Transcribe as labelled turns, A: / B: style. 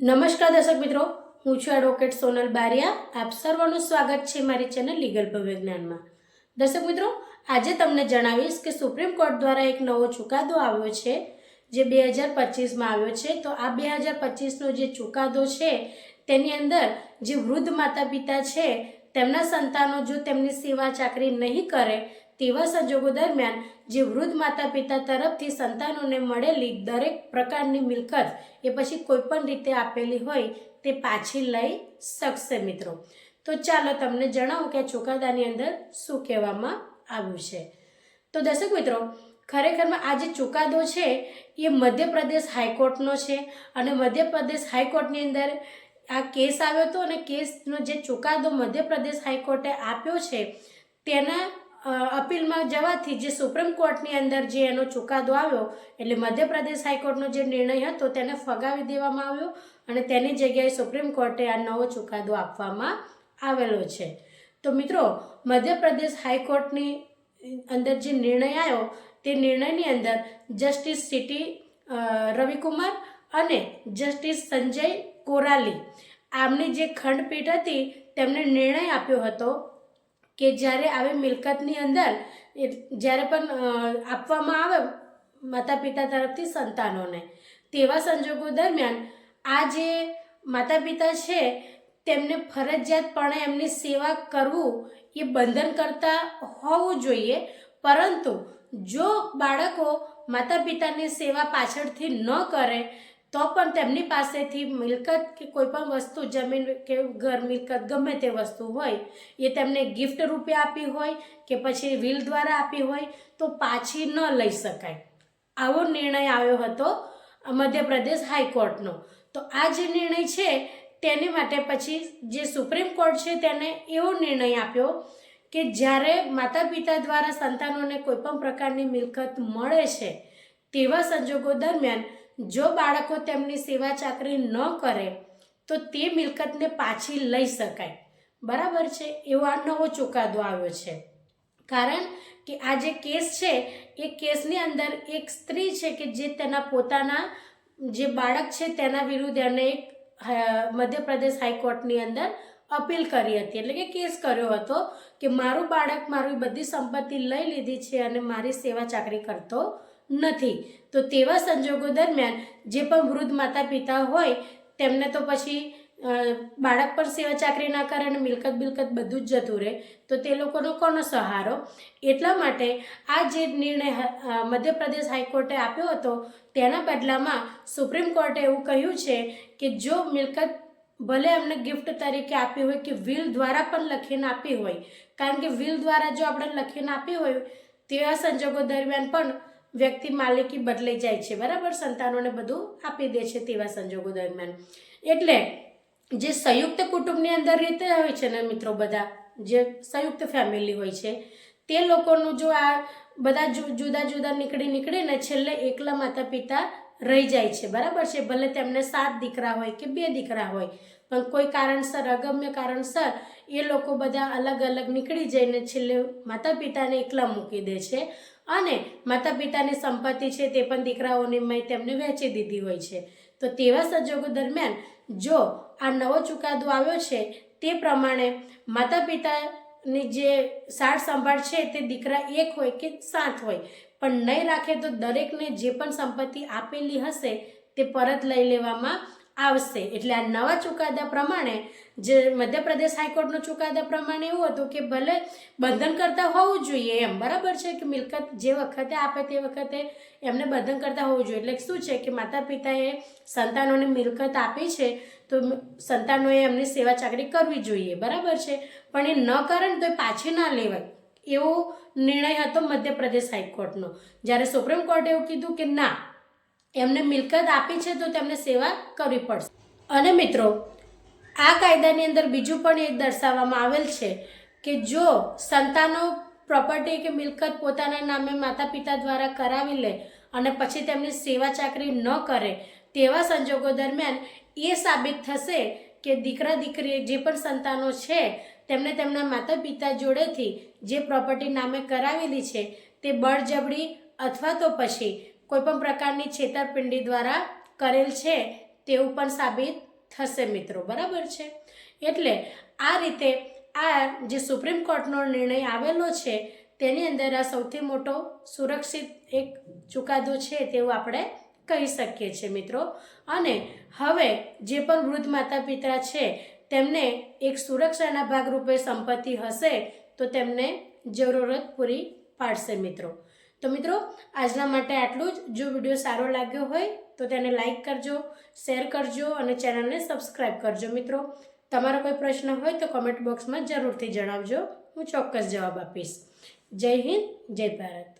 A: નમસ્કાર દર્શક મિત્રો, હું છું એડવોકેટ સોનલ બારિયા. આપ સર્વનું સ્વાગત છે મારી ચેનલ લીગલ ભવ્યજ્ઞાનમાં દર્શક મિત્રો, આજે તમને જણાવીશ કે સુપ્રીમ કોર્ટ દ્વારા એક નવો ચુકાદો આવ્યો છે, જે બે હજાર પચીસમાં આવ્યો છે. તો આ બે હજાર પચીસનો જે ચુકાદો છે, તેની અંદર જે વૃદ્ધ માતા પિતા છે, તેમના સંતાનો જો તેમની સેવા ચાકરી નહીં કરે તેવા સંજોગો દરમિયાન જે વૃદ્ધ માતા પિતા તરફથી સંતાનોને મળેલી દરેક પ્રકારની મિલકત એ પછી કોઈપણ રીતે આપેલી હોય તે પાછી લઈ શકશે મિત્રો. તો ચાલો તમને જણાવું કે આ ચુકાદાની અંદર શું કહેવામાં આવ્યું છે. તો દર્શક મિત્રો, ખરેખરમાં આ જે ચુકાદો છે એ મધ્યપ્રદેશ હાઈકોર્ટનો છે અને મધ્યપ્રદેશ હાઈકોર્ટની અંદર આ કેસ આવ્યો હતો અને કેસનો જે ચુકાદો મધ્યપ્રદેશ હાઈકોર્ટે આપ્યો છે તેના અપીલમાં જવાથી જે સુપ્રીમ કોર્ટની અંદર જે એનો ચુકાદો આવ્યો, એટલે મધ્યપ્રદેશ હાઈકોર્ટનો જે નિર્ણય હતો તેને ફગાવી દેવામાં આવ્યો અને તેની જગ્યાએ સુપ્રીમ કોર્ટે આ નવો ચુકાદો આપવામાં આવેલો છે. તો મિત્રો, મધ્યપ્રદેશ હાઈકોર્ટની અંદર જે નિર્ણય આવ્યો, તે નિર્ણયની અંદર જસ્ટિસ સિટી રવિકુમાર અને જસ્ટિસ સંજય કોરાલી. આમની જે ખંડપીઠ હતી તેમણે નિર્ણય આપ્યો હતો કે જ્યારે આવી મિલકતની અંદર જ્યારે પણ આપવામાં આવે માતા પિતા તરફથી સંતાનોને. તેવા સંજોગો દરમિયાન આ જે માતા પિતા છે, તેમને ફરજિયાતપણે એમની સેવા કરવું એ બંધન કરતા હોવું જોઈએ. પરંતુ જો બાળકો માતા પિતાની સેવા પાછળથી ન કરે તો પણ તેમની પાસેથી મિલકત કે કોઈ પણ વસ્તુ, જમીન કે ઘર મિલકત, ગમે તે વસ્તુ હોય, એ તેમને ગિફ્ટ રૂપે આપી હોય કે પછી વિલ દ્વારા આપી હોય, તો પાછી ન લઈ શકાય. આવો નિર્ણય આવ્યો હતો મધ્યપ્રદેશ હાઈકોર્ટનો. તો આ જે નિર્ણય છે, તેની માટે પછી જે સુપ્રીમ કોર્ટ છે, તેને એવો નિર્ણય આપ્યો કે જ્યારે માતા પિતા દ્વારા સંતાનોને કોઈપણ પ્રકારની મિલકત મળે છે, તેવા સંજોગો દરમિયાન જો બાળકો તેમની સેવા ચાકરી ન કરે, તો તે મિલકતને પાછી લઈ શકાય. બરાબર છે? એવો આ નવો ચુકાદો આવ્યો છે. કારણ કે આ જે કેસ છે, એ કેસની અંદર એક સ્ત્રી છે કે જે તેના પોતાના જે બાળક છે, તેના વિરુદ્ધ એને એક મધ્યપ્રદેશ હાઈકોર્ટની અંદર અપીલ કરી હતી. એટલે કે કેસ કર્યો હતો કે મારું બાળક મારી બધી સંપત્તિ લઈ લીધી છે અને મારી સેવા ચાકરી કરતો નથી. તો તેવા સંજોગો દરમિયાન જે પણ વૃદ્ધ માતા પિતા હોય, તેમને તો પછી બાળક પણ સેવા ચાકરી ના કરે અને મિલકત બિલકત બધું જ જતું રહે, તો તે લોકોનો કોનો સહારો? એટલા માટે આ જે નિર્ણય મધ્યપ્રદેશ હાઈકોર્ટે આપ્યો હતો, તેના બદલામાં સુપ્રીમ કોર્ટે એવું કહ્યું છે કે જો મિલકત ભલે એમને ગિફ્ટ તરીકે આપી હોય કે વિલ દ્વારા પણ લખીને આપી હોય, કારણ કે વિલ દ્વારા જો આપણે લખીને આપી હોય, તેવા સંજોગો દરમિયાન પણ વ્યક્તિ માલિકી બદલાઈ જાય છે, બરાબર? સંતાનોને બધું આપી દે છે તેવા સંજોગો દરમિયાન. એટલે જે સંયુક્ત કુટુંબની અંદર રીતે હોય છે ને મિત્રો બધા, જે સંયુક્ત ફેમિલી હોય છે, તે લોકોનું જો આ બધા જુદા જુદા નીકળી નીકળે ને છેલ્લે એકલા માતા પિતા રહી જાય છે, બરાબર છે? ભલે તેમને સાત દીકરા હોય કે બે દીકરા હોય, પણ કોઈ કારણસર, અગમ્ય કારણસર એ લોકો બધા અલગ અલગ નીકળી જઈને છેલ્લે માતા પિતાને એકલા મૂકી દે છે. અને માતા પિતાની સંપત્તિ છે તે પણ દીકરાઓની મય તેમને વહેંચી દીધી હોય છે. તો તેવા સંજોગો દરમિયાન જો આ નવો ચુકાદો આવ્યો છે, તે પ્રમાણે માતા પિતાની જે સાર સંભાળ છે તે દીકરા એક હોય કે સાત હોય, પણ નહીં રાખે તો દરેકને જે પણ સંપત્તિ આપેલી હશે તે પરત લઈ લેવામાં આવશે. એટલે આ નવા ચુકાદા પ્રમાણે જે મધ્યપ્રદેશ હાઈકોર્ટનો ચુકાદા પ્રમાણે એવું હતું કે ભલે બંધન કરતા હોવું જોઈએ એમ, બરાબર છે કે મિલકત જે વખતે આપે તે વખતે એમને બંધન કરતા હોવું જોઈએ. એટલે શું છે કે માતા પિતાએ સંતાનોને મિલકત આપી છે તો સંતાનોએ એમની સેવા ચાકરી કરવી જોઈએ. બરાબર છે? પણ એ ન કરે ને તો એ પાછી ના લેવાય. એવો નિર્ણય હતો મધ્યપ્રદેશ હાઈકોર્ટનો. જ્યારે સુપ્રીમ કોર્ટે એવું કીધું કે ના એમને મિલકત આપી છે તો તેમને સેવા કરવી પડશે. અને મિત્રો, આ કાયદાની અંદર બીજું પણ એ દર્શાવવામાં આવેલ છે કે જો સંતાનો પ્રોપર્ટી કે મિલકત પોતાના નામે માતા પિતા દ્વારા કરાવી લે અને પછી તેમની સેવા ચાકરી ન કરે, તેવા સંજોગો દરમિયાન એ સાબિત થશે કે દીકરા દીકરી જે પણ સંતાનો છે, તેમને તેમના માતા પિતા જોડેથી જે પ્રોપર્ટી નામે કરાવેલી છે, તે બળજબરી અથવા તો પછી કોઈ પણ પ્રકારની છેતરપિંડી દ્વારા કરેલ છે, તેવું પણ સાબિત થશે મિત્રો. બરાબર છે? એટલે આ રીતે આ જે સુપ્રીમ કોર્ટનો નિર્ણય આવેલો છે, તેની અંદર આ સૌથી મોટો સુરક્ષિત એક ચુકાદો છે તેવું આપણે કહી શકીએ છીએ મિત્રો. અને હવે જે પણ વૃદ્ધ માતા પિતા છે, તેમને એક સુરક્ષાના ભાગરૂપે સંપત્તિ હશે, તો તેમને જરૂરત પૂરી પાડશે મિત્રો. તો મિત્રો, આજના માટે આટલું જ. જો વીડિયો સારો લાગ્યો હોય, તો તેને લાઇક કરજો, શેર કરજો અને ચેનલને સબસ્ક્રાઈબ કરજો મિત્રો. તમારો કોઈ પ્રશ્ન હોય તો કોમેન્ટ બોક્સમાં જરૂરથી જણાવજો. હું ચોક્કસ જવાબ આપીશ. જય હિન્દ, જય ભારત.